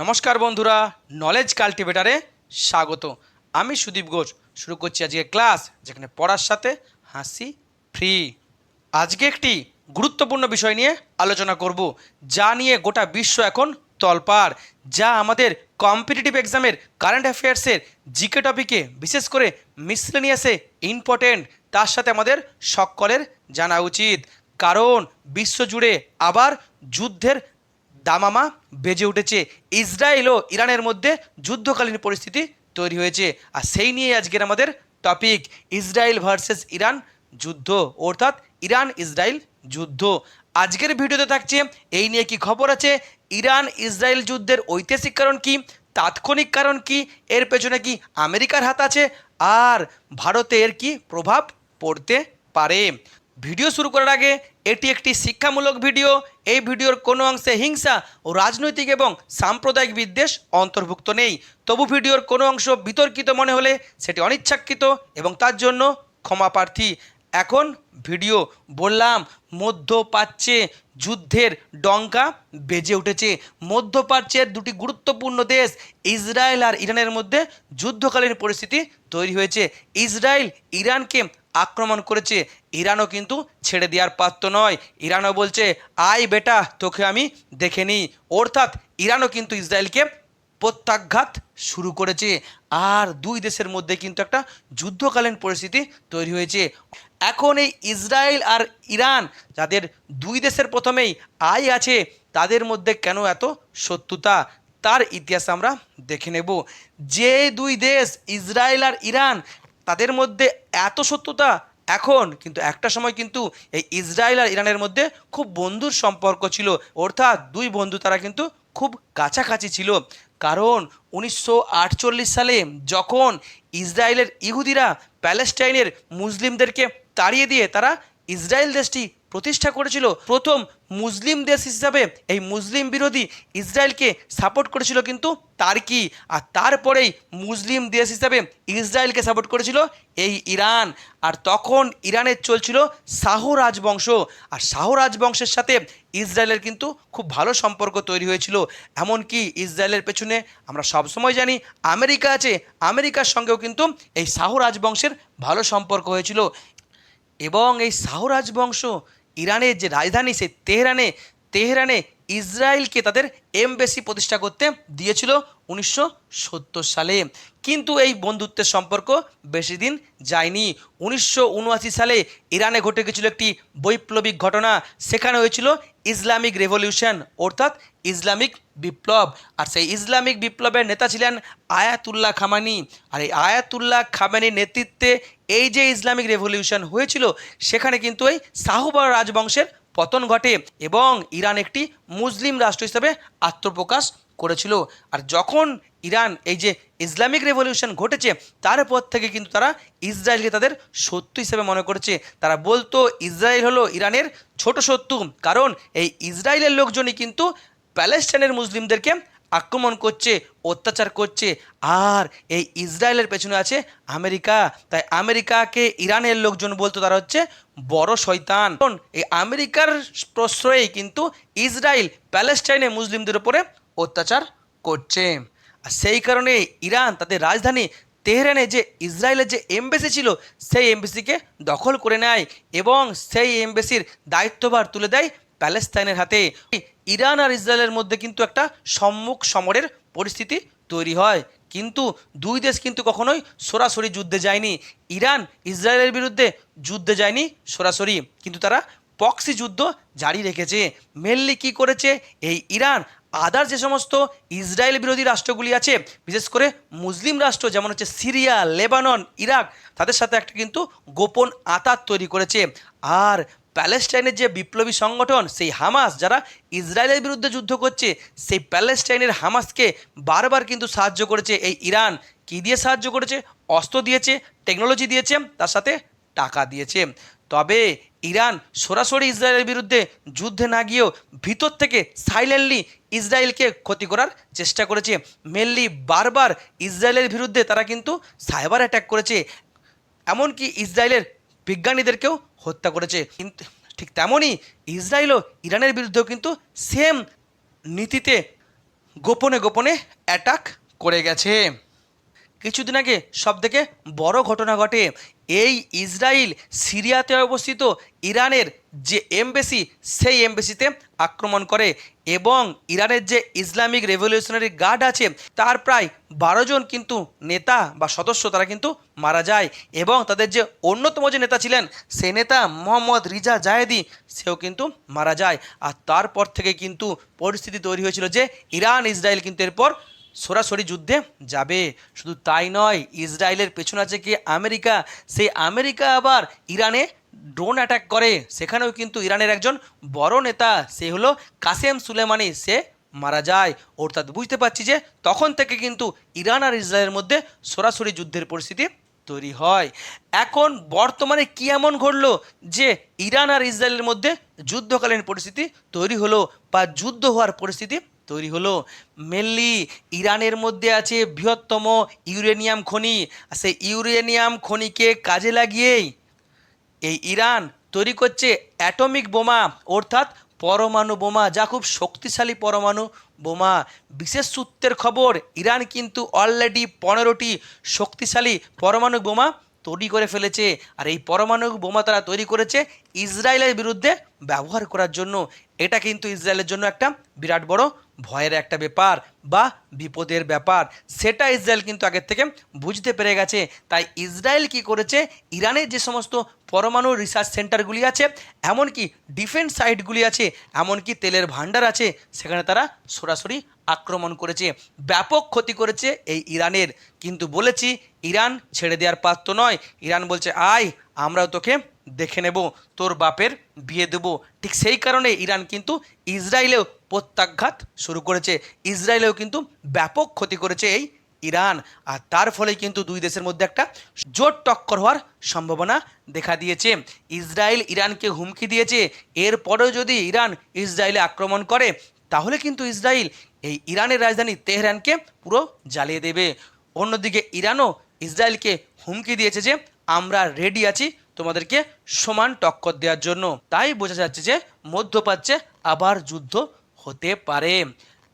নমস্কার বন্ধুরা নলেজ কাল্টিভেটারে স্বাগত। আমি সুদীপ ঘোষ, শুরু করছি আজকে ক্লাস, যেখানে পড়ার সাথে হাসি ফ্রি আজকে একটি গুরুত্বপূর্ণ বিষয় নিয়ে আলোচনা করব, যা নিয়ে গোটা বিশ্ব এখন তলপাড়, যা আমাদের কম্পিটিটিভ এক্সামের কারেন্ট অ্যাফেয়ার্সের জিকে টপিকে বিশেষ করে মিসলেনিয়াসে ইম্পর্টেন্ট তার সাথে আমাদের সকলের জানা উচিত। কারণ বিশ্বজুড়ে আবার যুদ্ধের দামামা বেজে উঠেছে। ইসরায়েল ও ইরানের মধ্যে যুদ্ধকালীন পরিস্থিতি তৈরি হয়েছে। আর সেই নিয়ে আজকের আমাদের টপিক ইসরায়েল ভার্সেস ইরান যুদ্ধ, অর্থাৎ ইরান ইসরায়েল যুদ্ধ। আজকের ভিডিওতে থাকছে, এই নিয়ে কি খবর আছে? ইরান ইসরায়েল যুদ্ধের ঐতিহাসিক কারণ কি? তাৎক্ষণিক কারণ কি? এর পেছনে কি আমেরিকার হাত আছে? আর ভারতের কি প্রভাব পড়তে পারে? ভিডিও শুরু করার আগে, এটি একটি শিক্ষামূলক ভিডিও। এই ভিডিওর কোনো অংশে হিংসা ও রাজনৈতিক এবং সাম্প্রদায়িক বিদ্বেষ অন্তর্ভুক্ত নেই। তবু ভিডিওর কোনো অংশ বিতর্কিত মনে হলে সেটি অনিচ্ছাকৃত এবং তার জন্য ক্ষমা প্রার্থী। এখন ভিডিও বললাম, মধ্যপ্রাচ্যে যুদ্ধের ডঙ্কা বেজে উঠেছে। মধ্যপ্রাচ্যের দুটি গুরুত্বপূর্ণ দেশ, ইসরায়েল আর ইরানের মধ্যে যুদ্ধকালীন পরিস্থিতি তৈরি হয়েছে। ইসরায়েল ইরানকে আক্রমণ করেছে। ইরানও কিন্তু ছেড়ে দেওয়ার পাত্র নয়। ইরানও বলছে, আয় বেটা, তোকে আমি দেখে নিই। অর্থাৎ ইরানও কিন্তু ইসরায়েলকে প্রত্যাঘাত শুরু করেছে। আর দুই দেশের মধ্যে কিন্তু একটা যুদ্ধকালীন পরিস্থিতি তৈরি হয়েছে। এখন এই ইসরায়েল আর ইরান, যাদের দুই দেশের প্রথমেই আয় আছে, তাদের মধ্যে কেন এত শত্রুতা? তার ইতিহাস আমরা দেখে নেব। যে দুই দেশ, ইসরায়েল আর ইরান তাদের মধ্যে এত শত্রুতা এখন কিন্তু একটা সময় কিন্তু এই ইসরায়েল আর ইরানের মধ্যে খুব বন্ধুর সম্পর্ক ছিল। অর্থাৎ দুই বন্ধু তারা কিন্তু খুব কাছাকাছি ছিল। কারণ উনিশশো আটচল্লিশ সালে যখন ইসরায়েলের ইহুদিরা প্যালেস্টাইনের মুসলিমদেরকে তাড়িয়ে দিয়ে তারা ইসরায়েল দেশটি প্রতিষ্ঠা করেছিল। প্রথম মুসলিম দেশ হিসাবে এই মুসলিম বিরোধী ইসরায়েলকে সাপোর্ট করেছিল কিন্তু তার্কি আর তারপরেই মুসলিম দেশ হিসাবে ইসরায়েলকে সাপোর্ট করেছিল এই ইরান। আর তখন ইরানের চলছিল শাহ রাজবংশ। আর শাহ রাজবংশের সাথে ইসরায়েলের কিন্তু খুব ভালো সম্পর্ক তৈরি হয়েছিল। এমনকি ইসরায়েলের পেছনে আমরা সবসময় জানি আমেরিকা আছে। আমেরিকার সঙ্গেও কিন্তু এই শাহ রাজবংশের ভালো সম্পর্ক হয়েছিল। এবং এই শাহ রাজবংশ ইরানের যে রাজধানী সে তেহরানে তেহরানে ইসরায়েলকে তাদের এমবেসি প্রতিষ্ঠা করতে দিয়েছিল উনিশশো সত্তর সালে। কিন্তু এই বন্ধুত্বের সম্পর্ক বেশি দিন যায়নি। উনিশশো উনআশি সালে ইরানে ঘটে গেছিল একটি বৈপ্লবিক ঘটনা। সেখানে হয়েছিল ইসলামিক রেভলিউশন, অর্থাৎ ইসলামিক বিপ্লব। আর সেই ইসলামিক বিপ্লবের নেতা ছিলেন আয়াতুল্লাহ খামানি। আর এই আয়াতুল্লাহ খামানির নেতৃত্বে এই যে ইসলামিক রেভলিউশন হয়েছিল, সেখানে কিন্তু এই শাহুবার রাজবংশের পতন ঘটে এবং ইরান একটি মুসলিম রাষ্ট্র হিসেবে আত্মপ্রকাশ করেছিল। আর যখন ইরান এই যে ইসলামিক রেভলিউশন ঘটেছে, তারপর থেকে কিন্তু তারা ইসরায়েলকে তাদের শত্রু হিসেবে মনে করেছে। তারা বলতো, ইসরায়েল হলো ইরানের ছোট শত্রু। কারণ এই ইসরায়েলের লোকজনই কিন্তু প্যালেস্টাইনের মুসলিমদেরকে আক্রমণ করছে, অত্যাচার করছে। আর এই ইসরায়েলের পেছনে আছে আমেরিকা। তাই আমেরিকাকে ইরানের লোকজন বলতো তারা হচ্ছে বড় কারণ এই আমেরিকার প্রশ্রয়েই কিন্তু ইসরায়েল প্যালেস্টাইনে মুসলিমদের উপরে অত্যাচার করছে। আর সেই কারণে ইরান তাদের রাজধানী তেহরানে যে ইসরায়েলের যে এমবেসি ছিল, সেই এমবেসিকে দখল করে নেয় এবং সেই এমবেসির দায়িত্বভার তুলে দেয় প্যালেস্তাইনের হাতে। ইরান আর ইসরায়েলের মধ্যে কিন্তু একটা সম্মুখ সমরের পরিস্থিতি তৈরি হয়। কিন্তু দুই দেশ কিন্তু কখনোই সরাসরি যুদ্ধে যায়নি। ইরান ইসরায়েলের বিরুদ্ধে যুদ্ধে যায়নি সরাসরি। কিন্তু তারা পক্সি যুদ্ধ জারি রেখেছে। মেনলি কি করেছে? এই ইরান। আদার যে সমস্ত ইসরায়েল বিরোধী রাষ্ট্রগুলি আছে, বিশেষ করে মুসলিম রাষ্ট্র যেমন হচ্ছে সিরিয়া, লেবানন, ইরাক, তাদের সাথে একটা কিন্তু গোপন আতাত তৈরি করেছে। আর প্যালেস্টাইনের যে বিপ্লবী সংগঠন, সেই হামাস, যারা ইসরায়েলের বিরুদ্ধে যুদ্ধ করছে, সেই প্যালেস্টাইনের হামাসকে বারবার কিন্তু সাহায্য করেছে এই ইরান। কী দিয়ে সাহায্য করেছে? অস্ত্র দিয়েছে, টেকনোলজি দিয়েছে, তার সাথে টাকা দিয়েছে। তবে ইরান সরাসরি ইসরায়েলের বিরুদ্ধে যুদ্ধে না গিয়েও ভিতর থেকে সাইলেন্টলি ইসরায়েলকে ক্ষতি করার চেষ্টা করেছে। মেনলি বারবার ইসরায়েলের বিরুদ্ধে তারা কিন্তু সাইবার অ্যাটাক করেছে। এমনকি ইসরায়েলের বিজ্ঞানীদেরকেও হত্যা করেছে। কিন্তু ঠিক তেমনই ইসরায়েলও ইরানের বিরুদ্ধেও কিন্তু সেম নীতিতে গোপনে গোপনে অ্যাটাক করে গেছে। কিছুদিন আগে সব থেকে বড় ঘটনা ঘটে। এই ইসরায়েল সিরিয়াতে অবস্থিত ইরানের যে এমবেসি, সেই এমবেসিতে আক্রমণ করে। এবং ইরানের যে ইসলামিক রেভলিউশনারি গার্ড আছে, তার প্রায় বারো জন কিন্তু নেতা বা সদস্য তারা কিন্তু মারা যায়। এবং তাদের যে অন্যতম যে নেতা ছিলেন সেই নেতা মোহাম্মদ রিজা জায়েদি, সেও কিন্তু মারা যায়। আর তারপর থেকে কিন্তু পরিস্থিতি তৈরি হয়েছিল যে ইরান, ইসরায়েল কিন্তু এরপর সরাসরি যুদ্ধে যাবে। শুধু তাই নয়, ইসরায়েলের পেছনে আছে কি আমেরিকা? সেই আমেরিকা আবার ইরানে ড্রোন অ্যাটাক করে, সেখানেও কিন্তু ইরানের একজন বড় নেতা, সে হলো কাসেম সুলেমানি, সে মারা যায়। অর্থাৎ বুঝতে পারছি যে তখন থেকে কিন্তু ইরান আর ইসরায়েলের মধ্যে সরাসরি যুদ্ধের পরিস্থিতি তৈরি হয়। এখন বর্তমানে কি এমন ঘটলো যে ইরান আর ইসরায়েলের মধ্যে যুদ্ধকালীন পরিস্থিতি তৈরি হলো বা যুদ্ধ হওয়ার পরিস্থিতি তৈরি হলো? মেনলি ইরানের মধ্যে আছে বৃহত্তম ইউরেনিয়াম খনি। সেই ইউরেনিয়াম খনিকে কাজে লাগিয়েই এই ইরান তৈরি করছে অ্যাটমিক বোমা, অর্থাৎ পরমাণু বোমা, যা খুব শক্তিশালী পরমাণু বোমা। বিশেষ সূত্রের খবর, ইরান কিন্তু অলরেডি পনেরোটি শক্তিশালী পরমাণু বোমা তৈরি করে ফেলেছে। আর এই পরমাণু বোমা তারা তৈরি করেছে ইসরায়েলের বিরুদ্ধে ব্যবহার করার জন্য। এটা কিন্তু ইসরায়েলের জন্য একটা বিরাট বড় ভয়ের একটা ব্যাপার বা বিপদের ব্যাপার। সেটা ইসরায়েল কিন্তু আগের থেকে বুঝতে পেরে গেছে। তাই ইসরায়েল কি করেছে? ইরানের যে সমস্ত পরমাণু রিসার্চ সেন্টারগুলি আছে, এমনকি ডিফেন্স সাইটগুলি আছে, এমনকি তেলের ভাণ্ডার আছে, সেখানে তারা সরাসরি আক্রমণ করেছে, ব্যাপক ক্ষতি করেছে এই ইরানের। কিন্তু বলেছি, ইরান ছেড়ে দেওয়ার পাত্র নয়। ইরান বলছে, আয়, আমরাও তোকে দেখে নেব, তোর বাপের বিয়ে দেবো। ঠিক সেই কারণে ইরান কিন্তু ইসরায়েলেও প্রত্যাঘাত শুরু করেছে। ইসরায়েলেও কিন্তু ব্যাপক ক্ষতি করেছে এই ইরান আর তার ফলে কিন্তু দুই দেশের মধ্যে একটা জোট টক্কর হওয়ার সম্ভাবনা দেখা দিয়েছে। ইসরায়েল ইরানকে হুমকি দিয়েছে। এরপরেও যদি ইরান ইসরায়েলে আক্রমণ করে, তাহলে কিন্তু ইসরায়েল এই ইরানের রাজধানী তেহরানকে পুরো জ্বালিয়ে দেবে। অন্যদিকে ইরানও ইসরায়েলকে হুমকি দিয়েছে যে, আমরা রেডি আছি তোমাদেরকে সমান টক্কর দেওয়ার জন্য। তাই বোঝা যাচ্ছে যে, মধ্যপ্রাচ্যে আবার যুদ্ধ হতে পারে।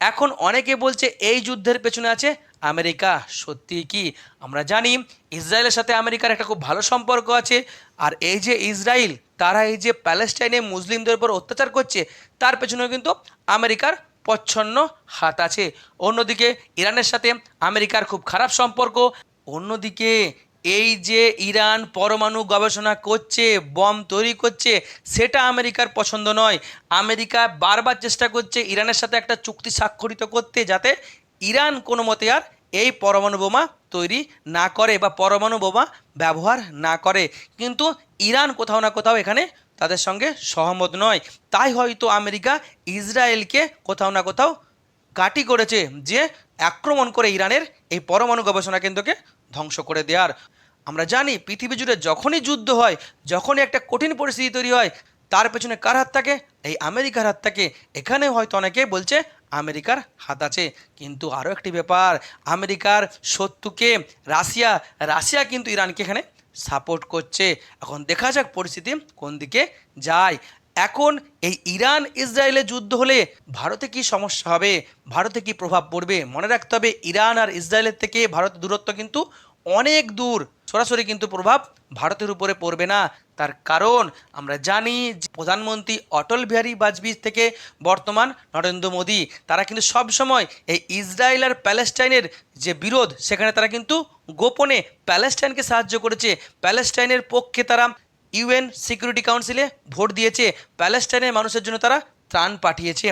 এখন অনেকে বলছে, এই যুদ্ধের পেছনে আছে আমেরিকা? সত্যি কি? আমরা জানি ইসরায়েলের সাথে আমেরিকার একটা খুব ভালো সম্পর্ক আছে। আর এই যে ইসরায়েল, তারা এই যে প্যালেস্টাইনে মুসলিমদের উপর অত্যাচার করছে, তার পেছনেও কিন্তু আমেরিকার প্রচ্ছন্ন হাত আছে। অন্যদিকে, ইরানের সাথে আমেরিকার খুব খারাপ সম্পর্ক। অন্যদিকে, এই যে ইরান পরমাণু গবেষণা করছে, বম তৈরি করছে, সেটা আমেরিকার পছন্দ নয়। আমেরিকা বারবার চেষ্টা করছে ইরানের সাথে একটা চুক্তি স্বাক্ষরিত করতে যাতে ইরান কোনো মতে আর এই পরমাণু বোমা তৈরি না করে বা পরমাণু বোমা ব্যবহার না করে। কিন্তু ইরান কোথাও না কোথাও এখানে তাদের সঙ্গে সহমত নয়। তাই হয়তো আমেরিকা ইসরায়েলকে কোথাও না কোথাও কাটি করেছে যে আক্রমণ করে ইরানের এই পরমাণু গবেষণা কেন্দ্রকে ধ্বংস করে দেওয়ার। আমরা জানি পৃথিবী জুড়ে যখনই যুদ্ধ হয়, যখনই একটা কঠিন পরিস্থিতি তৈরি হয়, তার পেছনে কার হাত থাকে? এই আমেরিকার হাত থাকে। এখানে হয়তো অনেকে বলছে আমেরিকার হাত আছে। কিন্তু আরও একটি ব্যাপার, আমেরিকার শত্রুকে রাশিয়া রাশিয়া কিন্তু ইরানকে এখানে সাপোর্ট করছে। এখন দেখা যাক পরিস্থিতি কোন দিকে যায়। এখন এই ইরান ইসরায়েলের যুদ্ধ হলে ভারতে কি সমস্যা হবে? ভারতে কি প্রভাব পড়বে? মনে রাখতে হবে, ইরান আর ইসরায়েলের থেকে ভারতের দূরত্ব কিন্তু অনেক দূর। সরাসরি কিন্তু প্রভাব ভারতের উপরে পড়বে না। তার কারণ আমরা জানি যে প্রধানমন্ত্রী অটল বিহারী বাজপেয়ী থেকে বর্তমান নরেন্দ্র মোদী। তারা কিন্তু সব সময় এই ইসরায়েল আর প্যালেস্টাইনের যে বিরোধ, সেখানে তারা কিন্তু গোপনে প্যালেস্টাইনকে সাহায্য করেছে। প্যালেস্টাইনের পক্ষে তারা ইউএন সিকিউরিটি কাউন্সিলে ভোট দিয়েছে। প্যালেস্টাইনের মানুষের জন্য তারা ত্রাণ পাঠিয়েছে।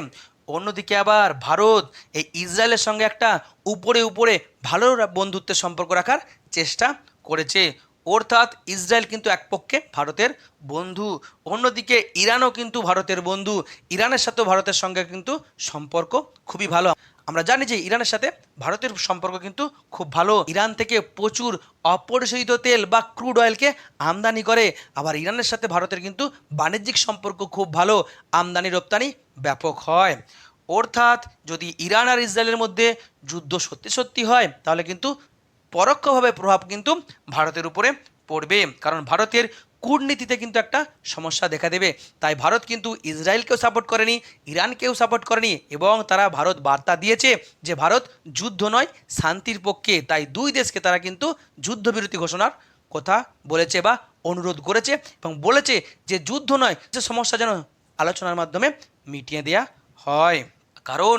অন্যদিকে আবার ভারত এই ইসরায়েলের সঙ্গে একটা উপরে উপরে ভালো বন্ধুত্বের সম্পর্ক রাখার চেষ্টা করেছে। অর্থাৎ ইসরায়েল কিন্তু এক পক্ষে ভারতের বন্ধু। অন্যদিকে ইরানও কিন্তু ভারতের বন্ধু। ইরানের সাথেও ভারতের সঙ্গে কিন্তু সম্পর্ক খুবই ভালো। আমরা জানি যে ইরানের সাথে ভারতের সম্পর্ক কিন্তু খুব ভালো। ইরান থেকে প্রচুর অপরিশোধিত তেল বা ক্রুড অয়েলকে আমদানি করে। আবার ইরানের সাথে ভারতের কিন্তু বাণিজ্যিক সম্পর্ক খুব ভালো। আমদানি রপ্তানি ব্যাপক হয়। অর্থাৎ যদি ইরান আর ইসরায়েলের মধ্যে যুদ্ধ সত্যি সত্যি হয়, তাহলে কিন্তু পরোক্ষভাবে প্রভাব কিন্তু ভারতের উপরে পড়বে। কারণ ভারতের কূটনীতিতে কিন্তু একটা সমস্যা দেখা দেবে। তাই ভারত কিন্তু ইসরায়েলকেও সাপোর্ট করেনি, ইরানকেও সাপোর্ট করেনি এবং তারা ভারত বার্তা দিয়েছে যে ভারত যুদ্ধ নয়, শান্তির পক্ষে। তাই দুই দেশকে তারা কিন্তু যুদ্ধবিরতি ঘোষণার কথা বলেছে বা অনুরোধ করেছে এবং বলেছে যে যুদ্ধ নয়, যে সমস্যা যেন আলোচনার মাধ্যমে মিটিয়ে দেয়া হয়। কারণ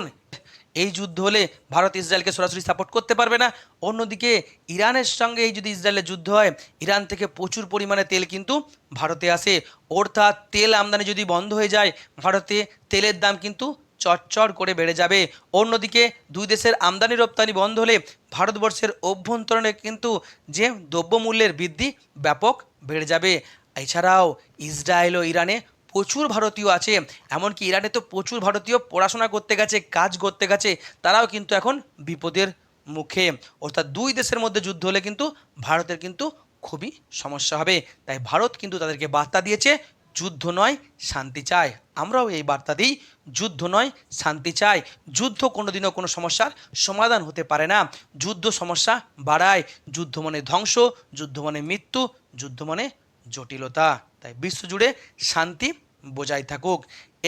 এই যুদ্ধ হলে ভারত ইসরায়েলকে সরাসরি সাপোর্ট করতে পারবে না। অন্যদিকে ইরানের সঙ্গে এই যদি ইসরায়েলের যুদ্ধ হয়, ইরান থেকে প্রচুর পরিমাণে তেল কিন্তু ভারতে আসে। অর্থাৎ তেল আমদানি যদি বন্ধ হয়ে যায়, ভারতে তেলের দাম কিন্তু চটচড় করে বেড়ে যাবে। অন্যদিকে দুই দেশের আমদানি রপ্তানি বন্ধ হলে ভারতবর্ষের অভ্যন্তরণে কিন্তু যে দ্রব্যমূল্যের বৃদ্ধি ব্যাপক বেড়ে যাবে। এছাড়াও ইসরায়েল ও ইরানে প্রচুর ভারতীয় আছে, এমনকি ইরানে তো প্রচুর ভারতীয় পড়াশোনা করতে গেছে, কাজ করতে গেছে, তারাও কিন্তু এখন বিপদের মুখে। অর্থাৎ দুই দেশের মধ্যে যুদ্ধ হলে কিন্তু ভারতের কিন্তু খুবই সমস্যা হবে। তাই ভারত কিন্তু তাদেরকে বার্তা দিয়েছে, যুদ্ধ নয়, শান্তি চায়। আমরাও এই বার্তা দিই, যুদ্ধ নয়, শান্তি চাই যুদ্ধ কোনোদিনও কোনো সমস্যার সমাধান হতে পারে না। যুদ্ধ সমস্যা বাড়ায়। যুদ্ধ মানে ধ্বংস, যুদ্ধ মানে মৃত্যু, যুদ্ধ মানে জটিলতা, তাই বিশ্বজুড়ে শান্তি বজায় থাকুক।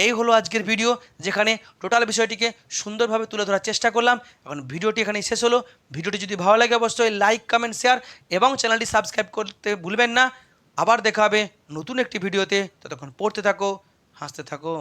এই হলো আজকের ভিডিও যেখানে টোটাল বিষয়টিকে সুন্দরভাবে তুলে ধরার চেষ্টা করলাম। এখন ভিডিওটি এখানেই শেষ হলো। ভিডিওটি যদি ভালো লাগে, অবশ্যই লাইক কমেন্ট শেয়ার এবং চ্যানেলটি সাবস্ক্রাইব করতে ভুলবেন না। আবার দেখা হবে নতুন একটি ভিডিওতে ততক্ষণ পড়তে থাকো, হাসতে থাকো।